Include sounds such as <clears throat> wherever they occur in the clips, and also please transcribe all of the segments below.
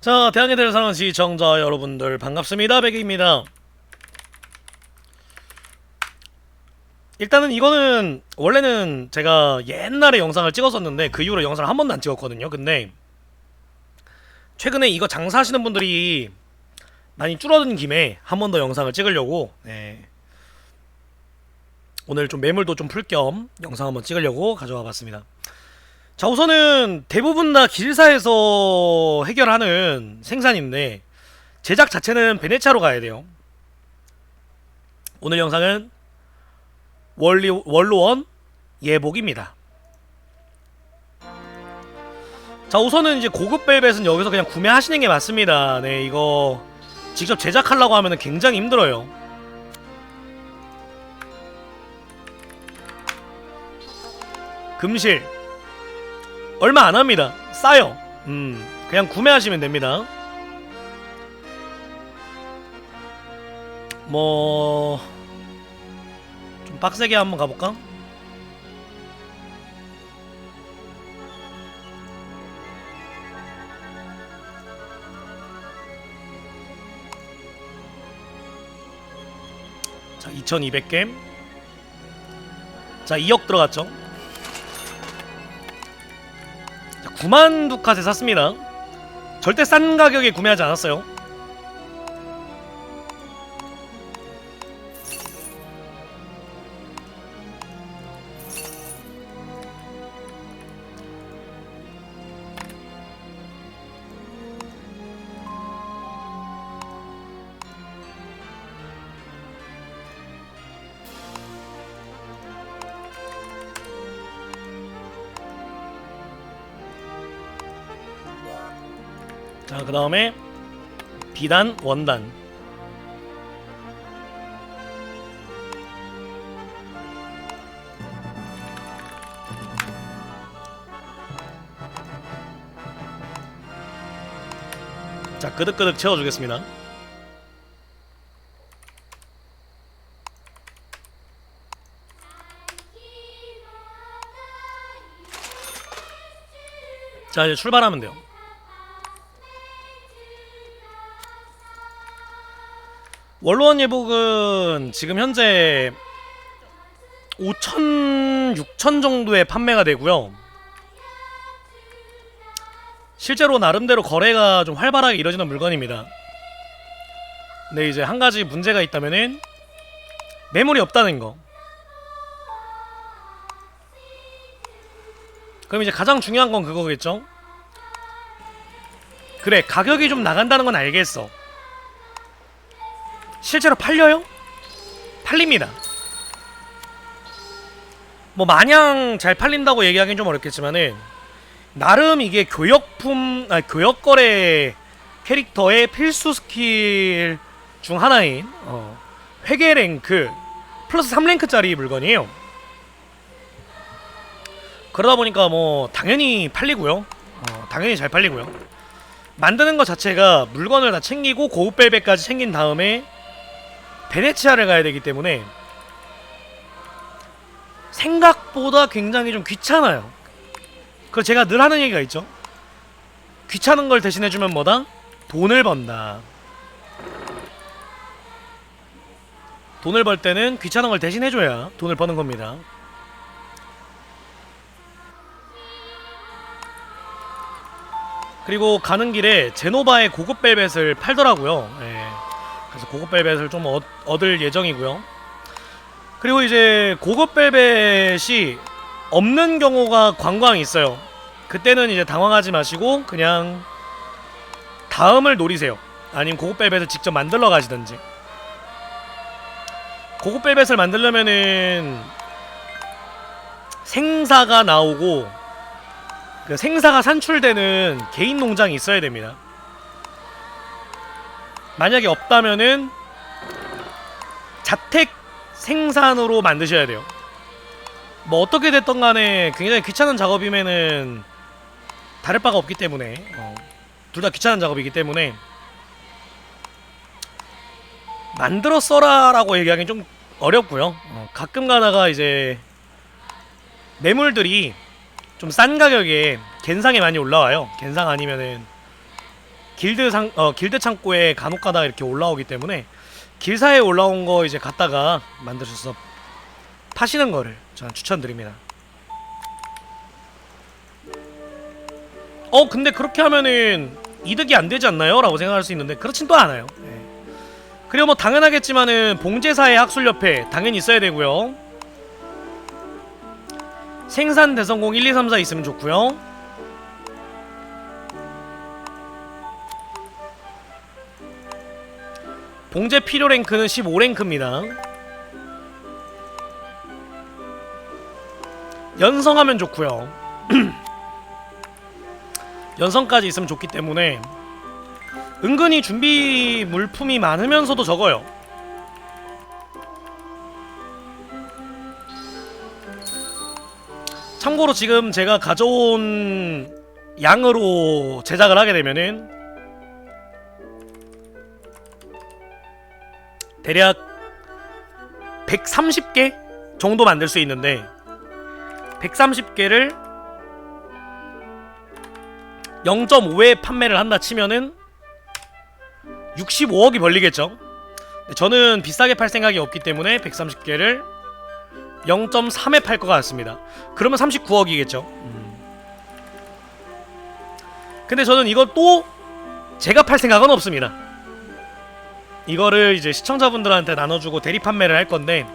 자, 대한이들 사랑하는 시청자 여러분들 반갑습니다. 백입니다. 일단은 이거는 원래는 제가 옛날에 영상을 찍었었는데 그 이후로 영상을 한 번도 안 찍었거든요. 근데 최근에 이거 장사하시는 분들이 많이 줄어든 김에 한 번 더 영상을 찍으려고 네. 오늘 좀 매물도 좀 풀 겸 영상 한번 찍으려고 가져와 봤습니다. 자 우선은 대부분 다 길사에서 해결하는 생산인데 제작 자체는 베네차로 가야 돼요. 오늘 영상은 원리 원로원 예복입니다. 자 우선은 이제 고급 벨벳은 여기서 그냥 구매하시는 게 맞습니다. 네 이거 직접 제작하려고 하면 굉장히 힘들어요. 금실 얼마 안 합니다. 싸요. 음, 그냥 구매하시면 됩니다. 뭐, 좀 빡세게 한번 가볼까? 자, 2200개. 자, 2억 들어갔죠? 9만 두카세 샀습니다. 절대 싼 가격에 구매하지 않았어요. 그 다음에 비단, 원단. 자, 끄득끄득 채워주겠습니다. 자, 이제 출발하면 돼요. 원로원 예복은 지금 현재 5천, 6천 정도에 판매가 되고요. 실제로 나름대로 거래가 좀 활발하게 이루어지는 물건입니다. 근데 이제 한 가지 문제가 있다면은 매물이 없다는 거. 그럼 이제 가장 중요한 건 그거겠죠? 그래, 가격이 좀 나간다는 건 알겠어. 실제로 팔려요? 팔립니다. 뭐 마냥 잘 팔린다고 얘기하기는 좀 어렵겠지만은 나름 이게 교역품, 아 교역 거래 캐릭터의 필수 스킬 중 하나인 어, 회계 랭크 플러스 3랭크짜리 물건이에요. 그러다 보니까 뭐 당연히 팔리고요. 어, 당연히 잘 팔리고요. 만드는 것 자체가 물건을 다 챙기고 고급 벨벳까지 챙긴 다음에 베네치아를 가야 되기 때문에 생각보다 굉장히 좀 귀찮아요. 그 제가 늘 하는 얘기가 있죠. 귀찮은 걸 대신해주면 뭐다? 돈을 번다. 돈을 벌 때는 귀찮은 걸 대신해줘야 돈을 버는 겁니다. 그리고 가는 길에 제노바의 고급 벨벳을 팔더라고요. 예. 그래서 고급 벨벳을 좀 얻, 얻을 예정이고요. 그리고 이제 고급 벨벳이 없는 경우가 관광 있어요. 그때는 이제 당황하지 마시고 그냥 다음을 노리세요. 아니면 고급 벨벳을 직접 만들러 가시든지. 고급 벨벳을 만들려면은 생사가 나오고 그 생사가 산출되는 개인 농장이 있어야 됩니다. 만약에 없다면은 자택 생산으로 만드셔야 돼요. 뭐 어떻게 됐던 간에 굉장히 귀찮은 작업이면은 다를 바가 없기 때문에 어, 둘 다 귀찮은 작업이기 때문에 만들어 써라라고 얘기하기는 좀 어렵고요. 어, 가끔 가다가 이제 매물들이 좀 싼 가격에 겐상에 많이 올라와요. 겐상 아니면은 길드 상 어, 길드 창고에 간혹가다 이렇게 올라오기 때문에 길사에 올라온 거 이제 갖다가 만드셔서 파시는 거를 저는 추천드립니다. 어 근데 그렇게 하면은 이득이 안 되지 않나요? 라고 생각할 수 있는데 그렇진 또 않아요. 예. 그리고 뭐 당연하겠지만은 봉제사의 학술협회 당연히 있어야 되고요. 생산 대성공 1, 2, 3, 4 있으면 좋고요. 봉제 필요 랭크는 15랭크입니다. 연성하면 좋고요. <clears throat> 연성까지 있으면 좋기 때문에 은근히 준비 물품이 많으면서도 적어요. 참고로 지금 제가 가져온 양으로 제작을 하게 되면은 대략 130개 정도 만들 수 있는데 130개를 0.5에 판매를 한다 치면은 65억이 벌리겠죠. 저는 비싸게 팔 생각이 없기 때문에 130개를 0.3에 팔 것 같습니다. 그러면 39억이겠죠. 근데 저는 이것도 제가 팔 생각은 없습니다. 이거를 이제 시청자분들한테 나눠주고 대리 판매를 할 건데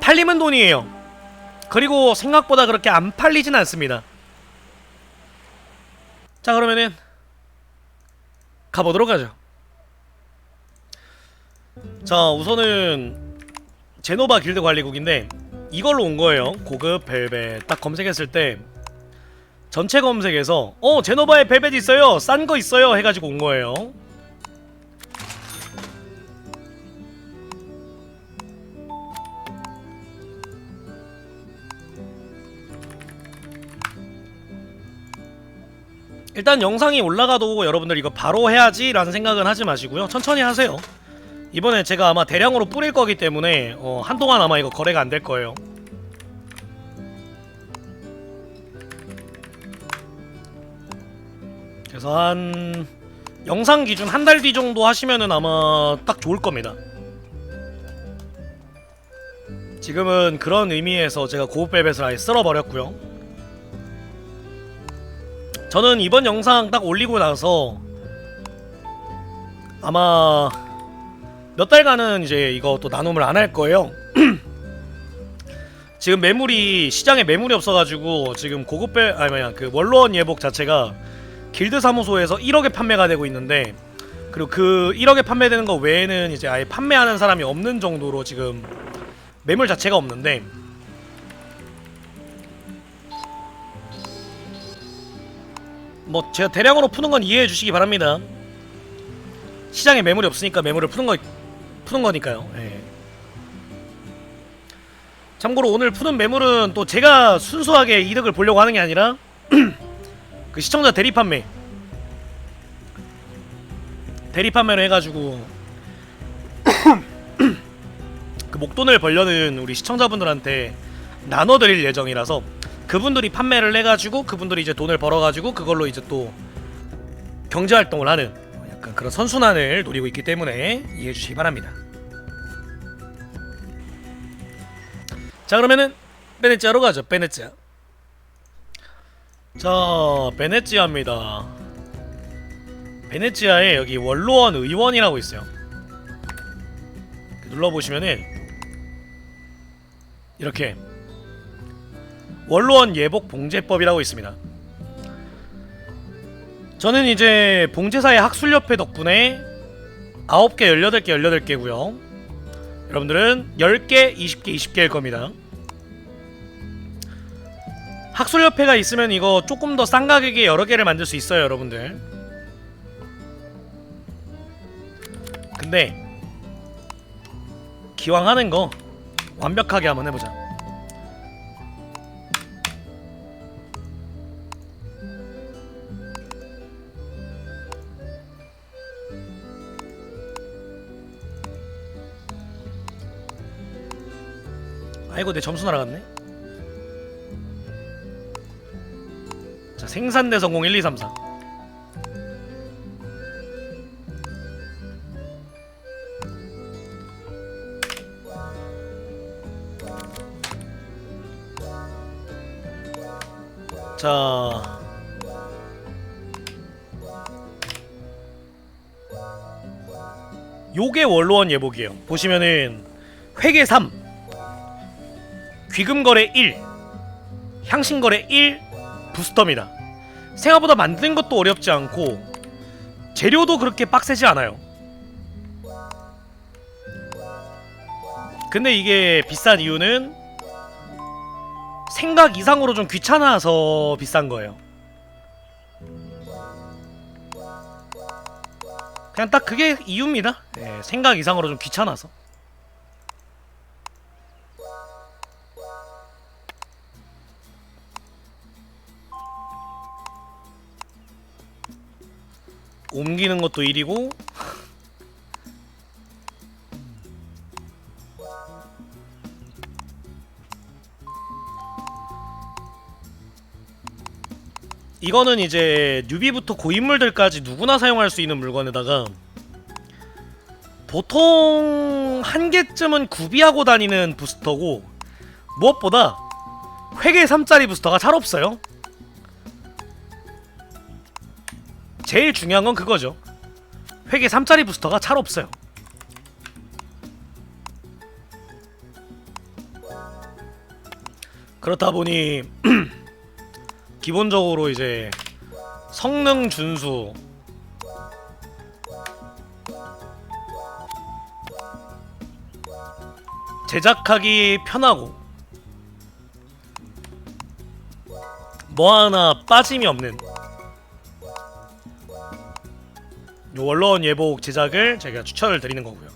팔리면 돈이에요. 그리고 생각보다 그렇게 안 팔리진 않습니다. 자 그러면은 가보도록 하죠. 자 우선은 제노바 길드 관리국인데 이걸로 온 거예요. 고급 벨벳 딱 검색했을 때 전체 검색에서 어 제노바에 벨벳 있어요, 싼 거 있어요 해가지고 온 거예요. 일단 영상이 올라가도 여러분들 이거 바로 해야지 라는 생각은 하지 마시고요. 천천히 하세요. 이번에 제가 아마 대량으로 뿌릴 거기 때문에 어, 한동안 아마 이거 거래가 안 될 거예요 그래서 한 영상 기준 한 달 뒤 정도 하시면은 아마 딱 좋을 겁니다 지금은 그런 의미에서 제가 고급 벨벳을 아예 쓸어버렸고요 저는 이번 영상 딱 올리고 나서 아마 몇 달간은 이제 이거 또 나눔을 안 할 거예요. <clears throat> 지금 매물이 시장에 매물이 없어가지고 지금 고급배 아니 뭐야 그 원로원 예복 자체가 길드 사무소에서 1억에 판매가 되고 있는데 그리고 그 1억에 판매되는 거 외에는 이제 아예 판매하는 사람이 없는 정도로 지금 매물 자체가 없는데 뭐 제가 대량으로 푸는 건 이해해 주시기 바랍니다. 시장에 매물이 없으니까 매물을 푸는 거 푸는 거니까요. 예. 참고로 오늘 푸는 매물은 또 제가 순수하게 이득을 보려고 하는 게 아니라 <clears throat> 그 시청자 대리 판매 대리 판매를 해가지고 <coughs> 그 목돈을 벌려는 우리 시청자분들한테 나눠드릴 예정이라서 그분들이 판매를 해가지고 그분들이 이제 돈을 벌어가지고 그걸로 이제 또 경제 활동을 하는 약간 그런 선순환을 노리고 있기 때문에 이해해 주시기 바랍니다. 자 그러면은 베네치아로 가죠. 베네치아. 자 베네치아입니다. 베네치아에 여기 원로원 의원이라고 있어요. 눌러보시면은 이렇게 원로원 예복 봉제법이라고 있습니다. 저는 이제 봉제사의 학술협회 덕분에 9개, 18개, 18개고요. 여러분들은 10개, 20개, 20개일 겁니다. 학술협회가 있으면 이거 조금 더 싼 가격에 여러 개를 만들 수 있어요, 여러분들. 근데 기왕 하는 거 완벽하게 한번 해보자. 아이고 내 점수 날아갔네 생산대 성공 1, 2, 3, 4. 자. 요게 원로원 예복이에요. 보시면은 회계 3, 귀금거래 1, 향신거래 1, 부스터입니다. 생각보다 만드는 것도 어렵지 않고 재료도 그렇게 빡세지 않아요. 근데 이게 비싼 이유는 생각 이상으로 좀 귀찮아서 비싼 거예요. 그냥 딱 그게 이유입니다. 예, 생각 이상으로 좀 귀찮아서. 옮기는 것도 일이고 이거는 이제 뉴비부터 고인물들까지 누구나 사용할 수 있는 물건에다가 보통 한 개쯤은 구비하고 다니는 부스터고 무엇보다 회계 3짜리 부스터가 잘 없어요. 제일 중요한 건 그거죠. 회계 3짜리 부스터가 잘 없어요. 그렇다 보니 <clears throat> 기본적으로 이제 성능 준수 제작하기 편하고 뭐 하나 빠짐이 없는 요 원로원 예복 제작을 제가 추천을 드리는 거고요.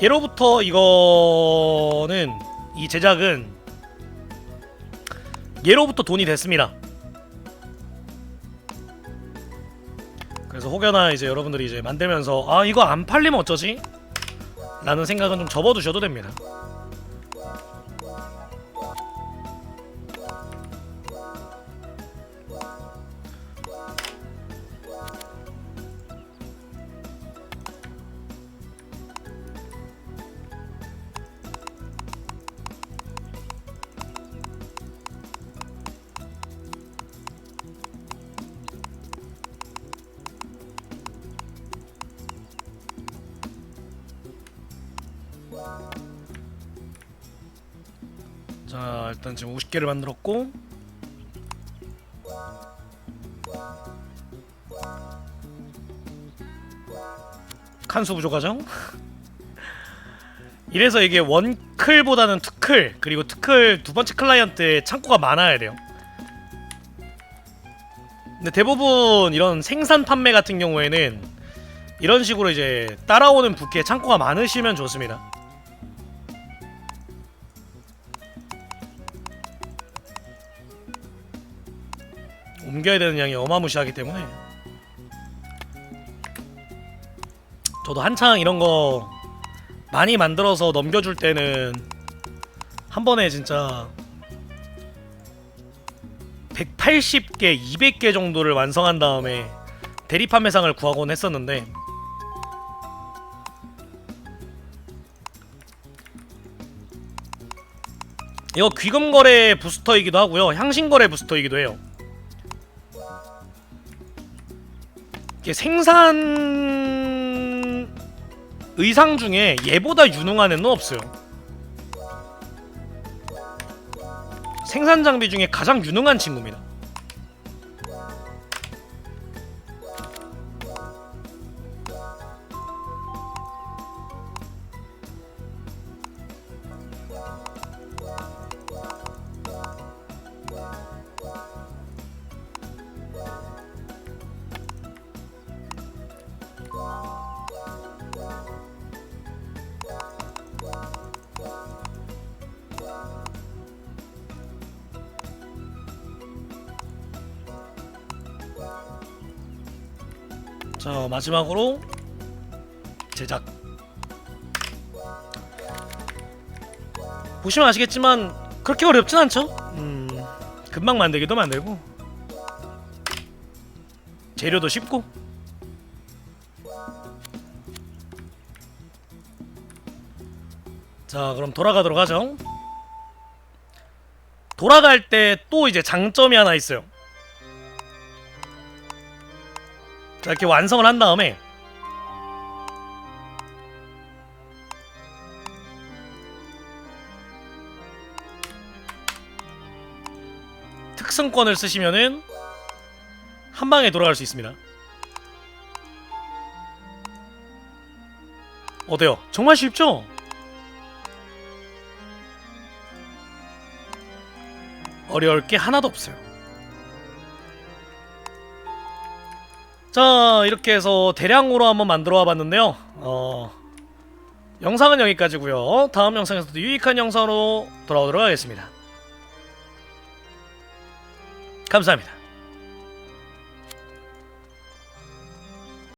예로부터 이거는 이 제작은 예로부터 돈이 됐습니다. 그래서 혹여나 이제 여러분들이 이제 만들면서 아 이거 안 팔리면 어쩌지? 라는 생각은 좀 접어두셔도 됩니다. 일단 지금 50개를 만들었고. 칸수 부족 과정 <laughs> 이래서 이게 원클보다는 투클 그리고 투클 두 번째 클라이언트에 창고가 많아야 돼요. 근데 대부분 이런 생산 판매 같은 경우에는 이런 식으로 이제 따라오는 부캐 창고가 많으시면 좋습니다 옮겨야 되는 양이 어마무시하기 때문에 저도 한창 이런 거 많이 만들어서 넘겨줄 때는 한 번에 진짜 180개, 200개 정도를 완성한 다음에 대리 판매상을 구하곤 했었는데 이거 귀금 거래 부스터이기도 하고요. 향신 거래 부스터이기도 해요. 이게 생산 의상 중에 얘보다 유능한 애는 없어요. 생산 장비 중에 가장 유능한 친구입니다. 자 마지막으로 제작. 보시면 아시겠지만 그렇게 어렵진 않죠? 음 금방 만들기도 만들고. 재료도 쉽고. 자 그럼 돌아가도록 하죠. 돌아갈 때 또 이제 장점이 하나 있어요 자 이렇게 완성을 한 다음에 특승권을 쓰시면은 한 방에 돌아갈 수 있습니다. 어때요? 정말 쉽죠? 어려울 게 하나도 없어요. 자, 이렇게 해서 대량으로 한번 만들어 봤는데요. 어, 영상은 여기까지고요. 다음 영상에서도 유익한 영상으로 돌아오도록 하겠습니다. 감사합니다.